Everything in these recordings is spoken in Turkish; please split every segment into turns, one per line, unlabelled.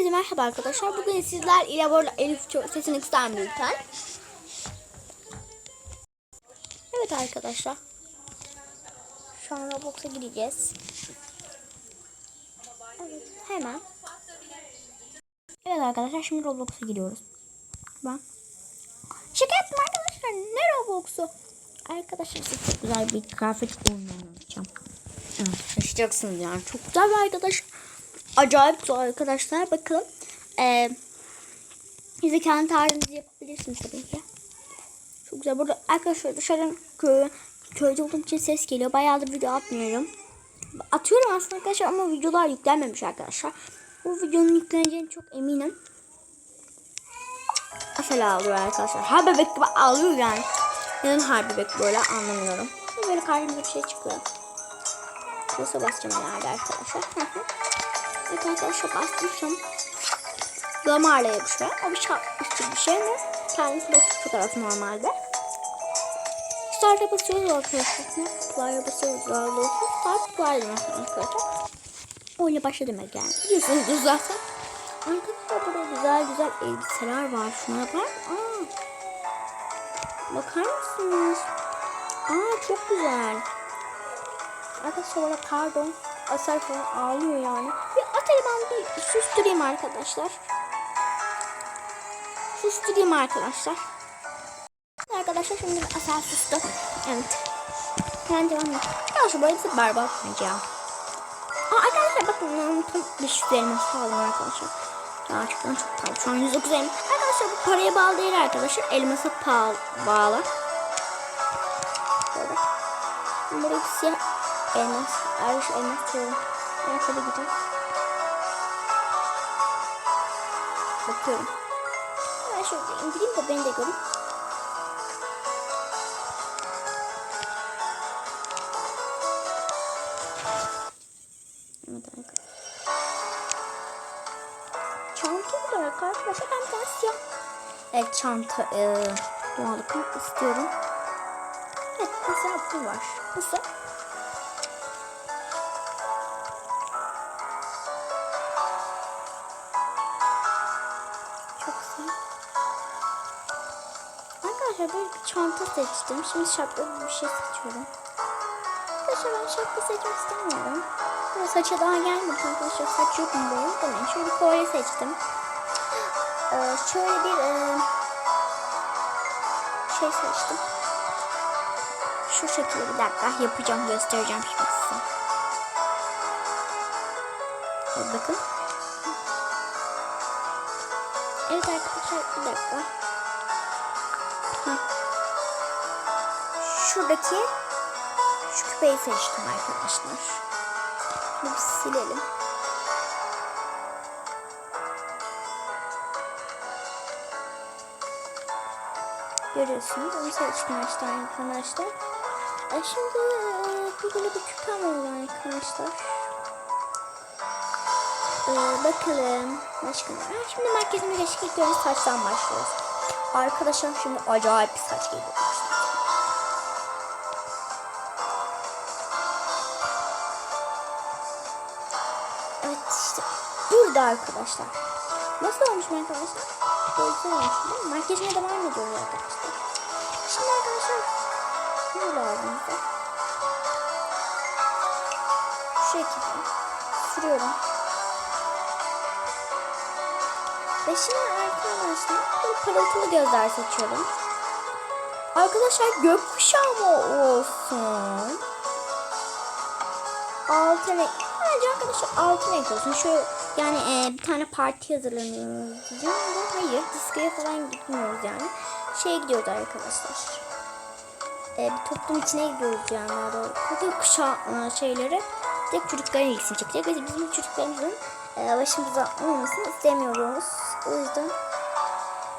Herkese merhaba arkadaşlar. Bugün sizler ile burada Elif sesini mı lütfen? Evet arkadaşlar. Şu an Roblox'a gireceğiz. Evet hemen. Evet arkadaşlar şimdi Roblox'a giriyoruz. Bak. Şaka yaptım arkadaşlar. Ne Roblox'u? Arkadaşlar size çok güzel bir kıyafet oyunu oynayacağım. Evet, şaşacaksınız yani. Çok güzel bir arkadaş. Acayip güzel arkadaşlar. Bakalım. Ee, siz de kendi tarihinizi yapabilirsiniz tabii ki. Çok güzel. Burada arkadaşlar dışarıdan köy, köyde olduğum için ses geliyor. Bayağıdır video atmıyorum. Atıyorum aslında arkadaşlar ama videolar yüklenmemiş arkadaşlar. Bu videonun yükleneceğine çok eminim. Mesela ağlıyor arkadaşlar. Her bebek gibi ağlıyor yani. Neden her bebek böyle anlamıyorum. Böyle karşımda bir şey çıkıyor. Burası basacağım herhalde arkadaşlar. evet arkadaşlar bastım. Damarla yapışıyor. O bir çarpmıştır bir şey mi? Kendisi de fotoğrafı normalde. Start'a basıyoruz arkadaşlar. Player'a basıyoruz daha doğrusu. Start player'da arkadaşlar. Oyuna başladım yani. Biliyorsunuz zaten. Arkadaşlar burada güzel güzel elbiseler var. Şuna bak. Aa. Bakar mısınız? Aa çok güzel. Arkadaşlar böyle pardon. Asar falan ağlıyor yani. Bir atari ben bir susturayım arkadaşlar. Susturayım arkadaşlar. Arkadaşlar şimdi Asar sustu. Evet. Ben devam edeyim. Arkadaşlar bu arada berbat bence ya. Aa, arkadaşlar bakın tam 500 elmas aldım arkadaşlar. Gerçekten çok pahalı. Şu an 109 elmas. Arkadaşlar bu paraya bağlı değil arkadaşlar. Elmasa pahalı, bağlı. Böyle. Bir siyah elmas. Irish elmas diyorum. Ayakkabı gideceğim. Bakıyorum. Ben şöyle indireyim de beni de görün. Çanta olarak arkadaşlar ben bir tane siyah evet, çanta e, doğallıkını istiyorum. Evet mesela bu var. Nasıl? Böyle çanta seçtim. Şimdi şapkalı bir şey seçiyorum. Arkadaşlar ben şapka seçmek istemiyorum. Ama saça daha gelmedi arkadaşlar. Saç yok mu benim? Demeyin. Şöyle kolye seçtim. Ee, şöyle bir e, şey seçtim. Şu şekilde bir dakika yapacağım göstereceğim şimdi size. Evet, bakın. Evet arkadaşlar bir dakika. Heh. Şuradaki şu küpeyi seçtim arkadaşlar. Bunu bir silelim. Görüyorsunuz onu seçtim işte arkadaşlar. E şimdi böyle bir küpem oldu arkadaşlar. E, bakalım. Başka ne? Şimdi merkezime ilk önce saçtan başlıyoruz. Arkadaşlar şimdi acayip bir saç geliyor. Evet işte burada arkadaşlar. Nasıl olmuş mu arkadaşlar? Böyle olmuş değil mi? Makyajına devam ediyoruz arkadaşlar. Şimdi arkadaşlar lazım bize? Şu şekilde sürüyorum. Ve şimdi arkadaşlar böyle parıltılı gözler seçiyorum. Arkadaşlar gökkuşağı mı olsun? Altı renk. Bence arkadaşlar altı renk olsun. Şu yani e, bir tane parti hazırlanıyoruz diyeceğim ama hayır. Diskoya falan gitmiyoruz yani. Şeye gidiyoruz arkadaşlar. E, bir toplum içine gidiyoruz yani daha doğrusu. Gökkuşağı e, şeyleri tek çocukların ilgisini çekecek. Ve bizim çocuklarımızın e, başımıza olmasını istemiyoruz. O yüzden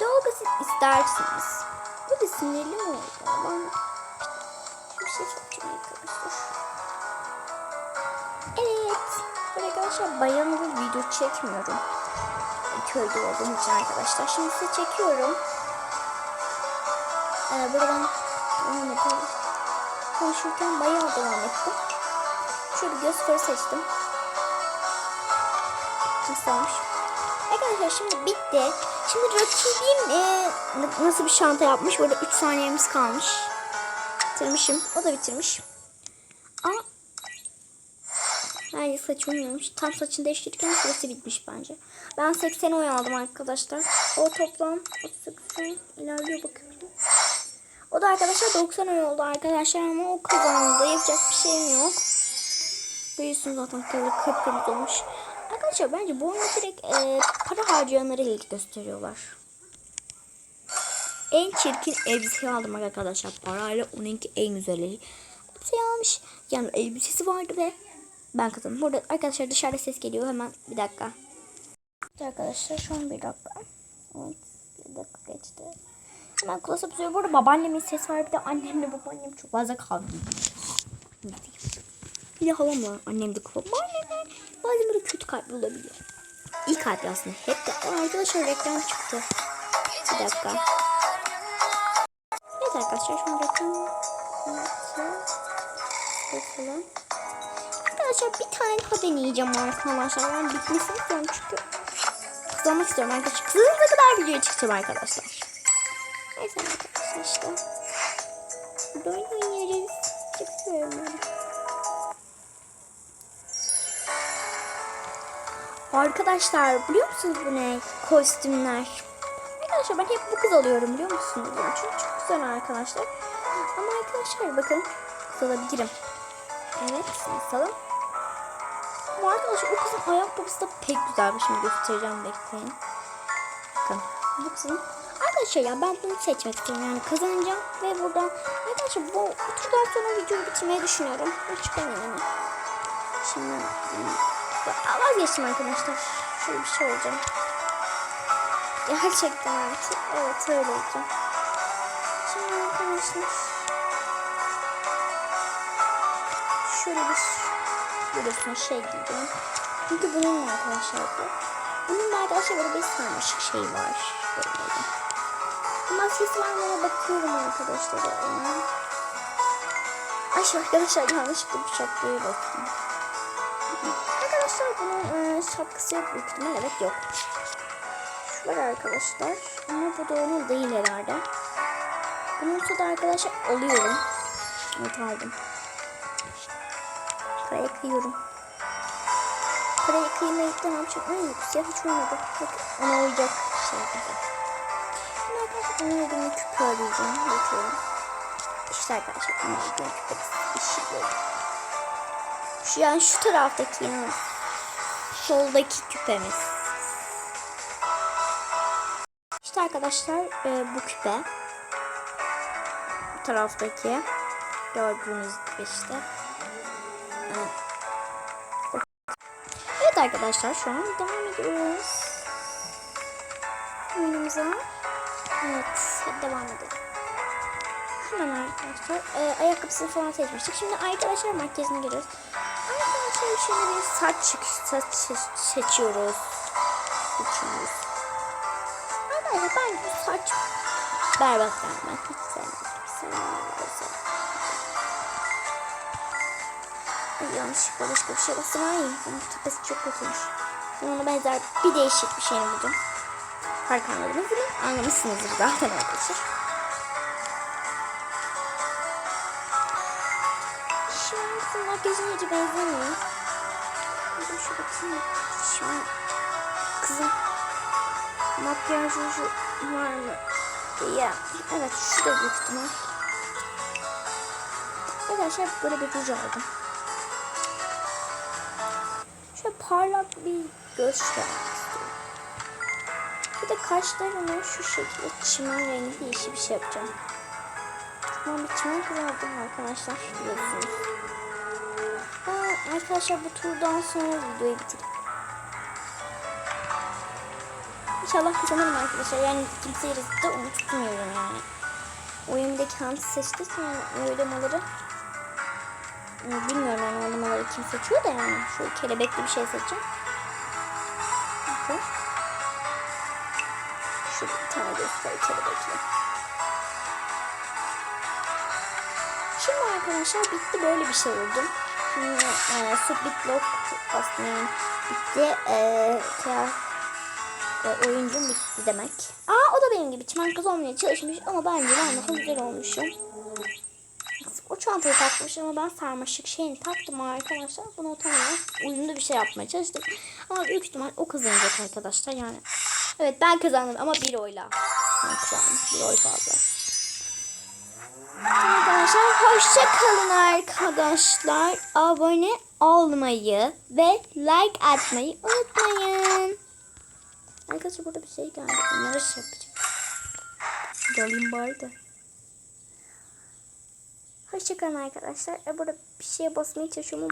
doğalgaz istersiniz. Bu da sinirli mi oldu? Ben arkadaşlar bir video çekmiyorum. Köyde olduğum için arkadaşlar. Şimdi size çekiyorum. Ee, buradan devam edelim. Konuşurken bayağı devam ettim. Şöyle göz fırı seçtim. Nasıl olmuş? Arkadaşlar şimdi bitti. Şimdi rakibim e, nasıl bir şanta yapmış? Burada 3 saniyemiz kalmış. Bitirmişim. O da bitirmiş. Ama Bence saçı uyumamış. Tam saçını değiştirirken süresi bitmiş bence. Ben 80 oy aldım arkadaşlar. O toplam 38 ilerliyor bakıyorum. O da arkadaşlar 90 oy oldu arkadaşlar ama o kazandı. Yapacak bir şeyim yok. Biliyorsunuz zaten kırmızı kıpkırmızı olmuş. Arkadaşlar bence bu oyunu direkt e, para harcayanları ilgi gösteriyorlar. En çirkin elbiseyi aldım arkadaşlar. Parayla onunki en güzeli. Elbiseyi almış. Yani elbisesi vardı ve ben kazandım. Burada arkadaşlar dışarıda ses geliyor. Hemen bir dakika. Arkadaşlar şu an bir dakika. Evet, bir dakika geçti. Hemen klasa tutuyor. Bu arada babaannemin sesi var. Bir de annemle babaannem çok fazla kavga. Bir de halam var. Annem de kavga. Babaannem bazen böyle kötü kalpli olabiliyor. İyi kalpli aslında. Hep de. Arkadaşlar reklam çıktı. Bir dakika. Evet arkadaşlar şu an reklam çıktı. Bakalım. Arkadaşlar bir tane daha deneyeceğim arkadaşlar. Ben bitmesini istiyorum çünkü kazanmak istiyorum arkadaşlar. Kızınıza kadar videoya çıkacağım arkadaşlar. Neyse arkadaşlar işte. Oyun oynayacağız. Çıkıyorum. Arkadaşlar biliyor musunuz bu ne? Kostümler. Arkadaşlar ben hep bu kız alıyorum biliyor musunuz? Çünkü çok güzel arkadaşlar. Ama arkadaşlar bakın kız alabilirim. Evet basalım. Bu arkadaşlar o kızın ayakkabısı da pek güzelmiş. Şimdi göstereceğim bekleyin. Bakın bu kızın. Arkadaşlar ya ben bunu seçmek istiyorum. Yani kazanacağım ve buradan arkadaşlar bu turdan sonra videoyu bitirmeyi düşünüyorum. Hiç yani. Şimdi vazgeçtim arkadaşlar. Şöyle bir şey olacağım. Gerçekten artık. Evet öyle olacağım. Şimdi arkadaşlar şöyle bir biliyorsunuz şey giyeceğim. Çünkü bunun arkadaşlar bu. Bunun arkadaşlar böyle bir sarmaşık şey var. Böyle. Maskesi var mı bakıyorum arkadaşlar. Yani. Ay arkadaşlar yanlışlıkla bu şapkaya baktım. Arkadaşlar bunun e, şapkası yok büyük ihtimal. Evet yok. Şu var arkadaşlar. Ama bu da değil herhalde. Bunun da arkadaşlar alıyorum. Evet aldım. Parayı kıyıyorum. Parayı kıymayı tamam çünkü ay yok siyah hiç olmadı. Bak ona uyacak şey. Arkadaşlar ona uygun bir küpe arayacağım. Bakıyorum. İşte arkadaşlar. İşi böyle. Şu yani şu taraftaki yani soldaki küpemiz. İşte arkadaşlar e, bu küpe. Bu taraftaki gördüğünüz gibi işte. Arkadaşlar şu an devam ediyoruz. Oyunumuza. Evet devam edelim. Hemen arkadaşlar e, ayakkabısını falan seçmiştik. Şimdi arkadaşlar makyajına giriyoruz. Arkadaşlar şimdi bir saç, saç se- seçiyoruz. Seçiyoruz. Arkadaşlar ben bu saç berbat yani yanlışlıkla başka bir şey bastım. Ay bunun tepesi çok kötüymüş. Ben ona benzer bir değişik bir şey buldum. Fark anladınız mı? Anlamışsınızdır zaten arkadaşlar. Şimdi makyajına hiç benzemiyor. De şu bakayım. Şimdi kızın makyaj ruju var mı? Ya evet şu da büyük ihtimal. Arkadaşlar böyle bir ruj aldım. Parlak bir göz çıkarmak istiyorum. Bir de kaşlarıma şu şekilde çimen rengi yeşil bir şey yapacağım. Tamam bir çimen kızardım arkadaşlar. Biliyorsunuz. Aa, arkadaşlar bu turdan sonra videoyu bitireyim. İnşallah kazanırım arkadaşlar. Yani kimseyi rezilde onu tutmuyorum yani. Oyundaki hamsi seçtiysem yani oylamaları bilmiyorum yani oynamaları kim seçiyor da yani. Şu kelebekli bir şey seçeceğim. Bakın. Şu bir tane göster kelebekli. Şimdi arkadaşlar bitti böyle bir şey oldu. Şimdi e, Split aslında yani bitti. E, kıyaf e, oyuncum bitti demek. Aa o da benim gibi çimen kız olmaya çalışmış ama bence ben daha güzel olmuşum. Çantayı takmış ama ben sarmaşık şeyini taktım arkadaşlar. Bunu tamamen uyumlu bir şey yapmaya çalıştım. Ama büyük ihtimal o kazanacak arkadaşlar yani. Evet ben kazandım ama bir oyla. Ben kazandım. Bir oy fazla. Arkadaşlar hoşça kalın arkadaşlar. Abone olmayı ve like atmayı unutmayın. Arkadaşlar burada bir şey geldi. Onları şey yapacağım. Dalayım bari de. Hoşçakalın arkadaşlar. E, Burada bir şeye basmaya çalışıyorum.